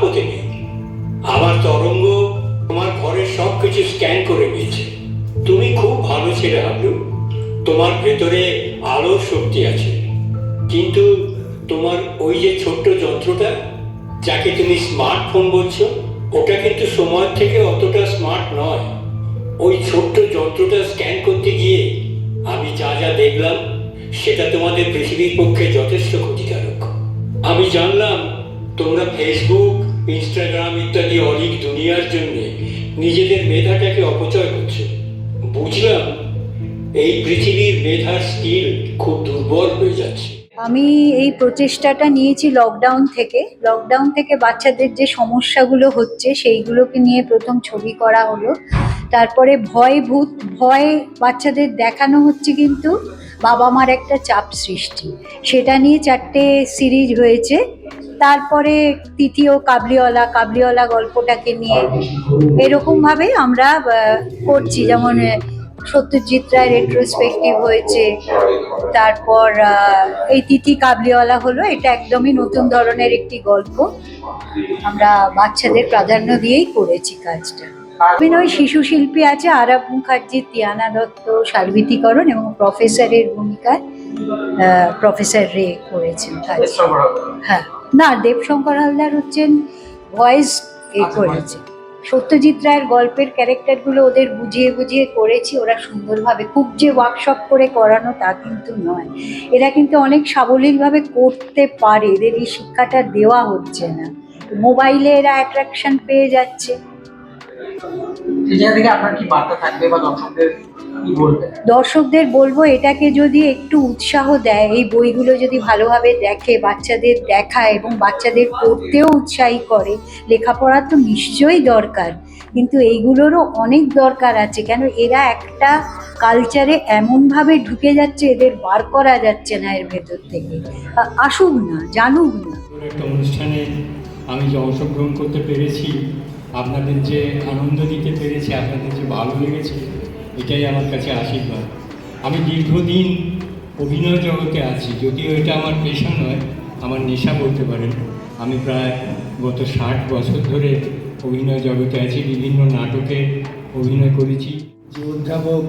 ছাপ নেই আমার তরঙ্গ তোমার ঘরের সব কিছু স্ক্যান করে নিয়েছে। তুমি খুব ভালো ছেলে, হাবলু। তোমার ভেতরে আলোর শক্তি আছে। কিন্তু তোমার ওই যে ছোট্ট যন্ত্রটা, যাকে তুমি স্মার্টফোন বলছো, ওটা কিন্তু সময়ের থেকে অতটা স্মার্ট নয়। ওই ছোট্ট যন্ত্রটা স্ক্যান করতে গিয়ে আমি যা যা দেখলাম, সেটা তোমাদের পৃথিবীর পক্ষে যথেষ্ট ক্ষতিকারক। আমি জানলাম তোমরা ফেসবুক ইনস্টাগ্রাম ইত্যাদি অলিক দুনিয়ার জন্য নিজেদের মেধাটাকে অপচয় করছ। বুঝলাম, এই পৃথিবীর মেধার স্কিল খুব দুর্বল হয়ে যাচ্ছে। আমি এই প্রচেষ্টাটা নিয়েছি লকডাউন থেকে। লকডাউন থেকে বাচ্চাদের যে সমস্যাগুলো হচ্ছে, সেইগুলোকে নিয়ে প্রথম ছবি করা হলো। তারপরে ভয় ভূত ভয় বাচ্চাদের দেখানো হচ্ছে কিন্তু বাবা মার একটা চাপ সৃষ্টি। সেটা নিয়ে চারটে সিরিজ হয়েছে। তারপরে তৃতীয় কাবলিওয়ালা কাবলিওয়ালা গল্পটাকে নিয়ে এরকমভাবে আমরা করছি। যেমন সত্যজিৎ রায় রেট্রোস্পেক্টিভ হয়েছে। তারপর এই তিথি কাবলিওয়ালা হলো, এটা একদমই নতুন ধরনের একটি গল্প। আমরা বাচ্চাদের প্রাধান্য দিয়েই করেছি কাজটা। অভিনয় শিশু শিল্পী আছে আরব মুখার্জি তিয়ানা দত্ত সার্বিতীকরণ এবং প্রফেসরের ভূমিকায় প্রফেসর রে করেছেন কাজ হ্যাঁ। না দেবশঙ্কর হালদার হচ্ছেন ভয়েস এ করেছে। সত্যজিৎ রায়ের গল্পের ক্যারেক্টারগুলো ওদের বুঝিয়ে বুঝিয়ে করেছি ওরা সুন্দরভাবে খুব যে ওয়ার্কশপ করে করানো তা কিন্তু নয়। এরা কিন্তু অনেক সাবলীলভাবে করতে পারে এদের এই শিক্ষাটা দেওয়া হচ্ছে না। মোবাইলে এরা অ্যাট্রাকশন পেয়ে যাচ্ছে। সেই জায়গা থেকে আপনার কি বার্তা থাকবে বা দর্শকদের কি বলবেন দর্শকদের বলব এটাকে যদি একটু উৎসাহ দেয় এই বইগুলো যদি ভালোভাবে দেখে বাচ্চাদের দেখায় এবং বাচ্চাদের পড়তেও উৎসাহী করে লেখাপড়া তো নিশ্চয়ই দরকার কিন্তু এইগুলোরও অনেক দরকার আছে কেন এরা একটা কালচারে এমনভাবে ঢুকে যাচ্ছে এদের বার করা যাচ্ছে না এর ভেতর থেকে। আসুক না জানুক না। একটা অনুষ্ঠানে আমি যে অংশগ্রহণ করতে পেরেছি আপনাদের যে আনন্দ দিতে পেরেছি, আপনাদের যে ভালো লেগেছে, এটাই আমার কাছে আশীর্বাদ। আমি দীর্ঘদিন অভিনয় জগতে আছি, যদিও এটা আমার পেশা নয়, আমার নেশা বলতে পারেন। আমি প্রায় গত ষাট বছর ধরে অভিনয় জগতে আছি, বিভিন্ন নাটকে অভিনয় করেছি। যে অধ্যাপক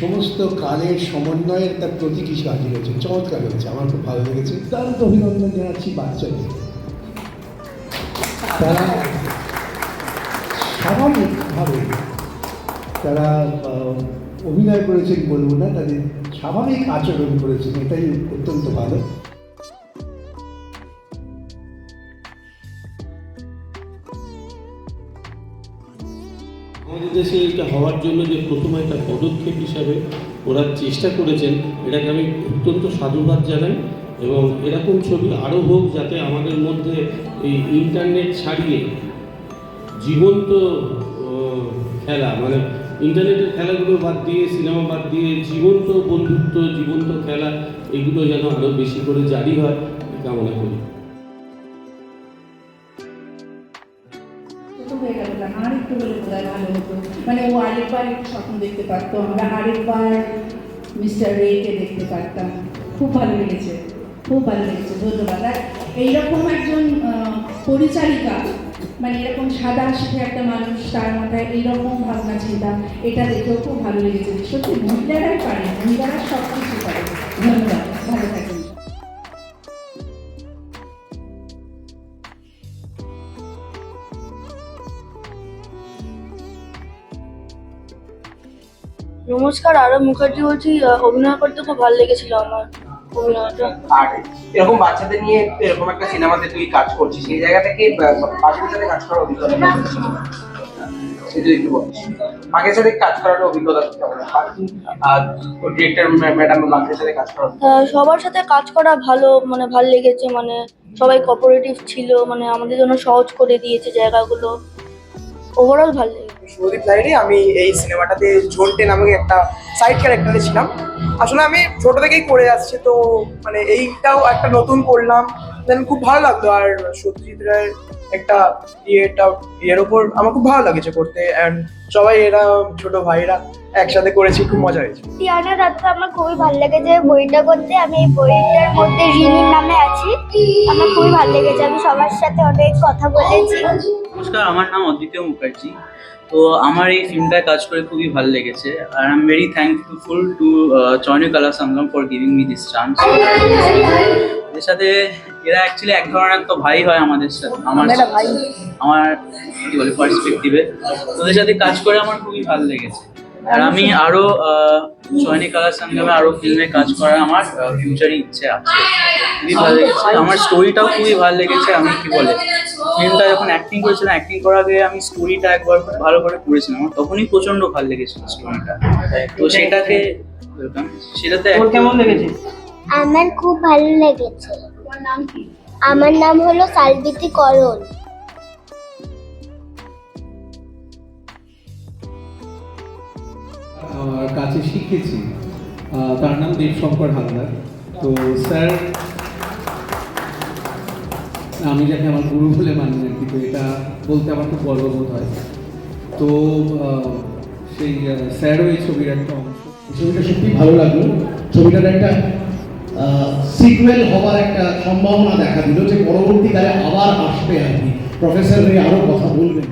সমস্ত কালের সমন্বয়ের তার প্রতীক হিসেবে হাজির হয়েছে, চমৎকার হয়েছে, আমার খুব ভালো লেগেছে। তার তো অভিনন্দন জানাচ্ছি বাচ্চাদের। তারা স্বাভাবিকভাবে তারা অভিনয় করেছেন বলব না, তাদের স্বাভাবিক আচরণ করেছেন, এটাই অত্যন্ত ভালো। আমাদের দেশে এটা হওয়ার জন্য যে প্রথম একটা পদক্ষেপ হিসাবে ওরা চেষ্টা করেছেন, এটাকে আমি অত্যন্ত সাধুবাদ জানাই এবং এরকম ছবি আরও হোক যাতে আমাদের মধ্যে এই ইন্টারনেট ছাড়িয়ে জীবন্ত খেলা মানে ইন্টারনেটের খেলাগুলো বাদ দিয়ে, সিনেমা বাদ দিয়ে জীবন্ত বন্ধুত্ব, জীবন্ত খেলা, এগুলো যেন আরও বেশি করে জারি হয় কামনা করি। মানে ও আরেকবার একটু স্বপ্ন দেখতে পারতো, আমরা আরেকবার মিস্টার রেকে দেখতে পারতাম। খুব ভালো লেগেছে, খুব ভালো লেগেছে, ধন্যবাদ। আর এইরকম একজন পরিচারিকা মানে এরকম সাদা শিখে একটা মানুষ তার মাথায় এইরকম ভাবনা চিন্তা, এটা দেখেও খুব ভালো লেগেছে। সত্যি, মহিলারাই পারে, মহিলারা সব কিছু পারে। ধন্যবাদ, ভালো থাকেন। নমস্কার, আরব মুখার্জি বলছি অভিনয় করতে খুব ভালো লেগেছিল আমার। আর এরকম বাচ্চাদের নিয়ে এরকম একটা সিনেমাতে তুই কাজ করছিস সেই জায়গা থেকে বাকিদের সাথে কাজ করার অভিজ্ঞতা একটু সাথে কাজ করার অভিজ্ঞতা বাকি ডিরেক্টর ম্যাডাম বাকিদের সাথে কাজ আহ, সবার সাথে কাজ করা ভালো মানে ভালো লেগেছে মানে সবাই কোঅপারেটিভ ছিল মানে আমাদের জন্য সহজ করে দিয়েছে জায়গাগুলো। ওভারঅল ভালো লেগেছে। শুভদীপ লাহিড়ী আমি এই সিনেমাটাতে ঝোন্টে নামক একটা সাইড ক্যারেক্টারে ছিলাম। আসলে আমি ছোট থেকেই করে আসছি, তো মানে এইটাও একটা নতুন করলাম। দেন খুব ভালো লাগল, আর সত্যজিৎ রায়ের একটা ইয়েটা ইয়ের ওপর আমার খুব ভালো লাগেছে করতে। অ্যান্ড সবাই এরা, ছোট ভাইরা একসাথে করেছি খুব মজা হয়েছে। টিয়ানা দত্ত আমার খুবই ভালো লেগেছে বইটা করতে আমি এই বইটার মধ্যে রিনির নামে আছি। আমার খুবই ভালো লেগেছে। আমি সবার সাথে অনেক কথা বলেছি। নমস্কার আমার নাম অদ্বিতীয় মুখার্জি। তো আমার এই ফিল্মটায় কাজ করে খুবই ভালো লেগেছে। আর I am very thankful to Chayani Kala Sangam for giving me this chance এর সাথে এরা অ্যাকচুয়ালি এক ধরনের তো ভাই হয় আমাদের সাথে আমার আমার কি বলে পার্সপেক্টিভে ওদের সাথে কাজ করে আমার খুবই ভালো লেগেছে। আর আমি আরও চয়নি কালার সঙ্গমে আরও ফিল্মে কাজ করার আমার ফিউচারে ইচ্ছে আছে। খুবই ভালো লেগেছে। আমার স্টোরিটাও খুবই ভালো লেগেছে আমি কি বলে? ফিল্মটা যখন অ্যাক্টিং করেছিলাম অ্যাক্টিং করার আগে আমি স্টোরিটা একবার খুব ভালো করে পড়েছিলাম আমার তখনই প্রচণ্ড ভালো লেগেছিল স্টোরিটা তো সেটাকে সেটাতে কেমন লেগেছে? আমার খুব ভালো লেগেছে। আমার নাম হলো সালবিতি করণ। কাছে শিখেছি। তার নাম দেবশঙ্কর হালদার। তো স্যার, আমি যাকে আমার গুরু বলে মানি আর কি, তো এটা বলতে আমার খুব গর্ববোধ হয়। তো সেই স্যারও এই ছবির একটা অংশ। ছবিটা সত্যি ভালো লাগল। ছবিটার একটা সিকুয়েল হওয়ার একটা সম্ভাবনা দেখা দিল যে পরবর্তীকালে আবার আসবে আর কি। প্রফেসর আরও কথা বলবেন।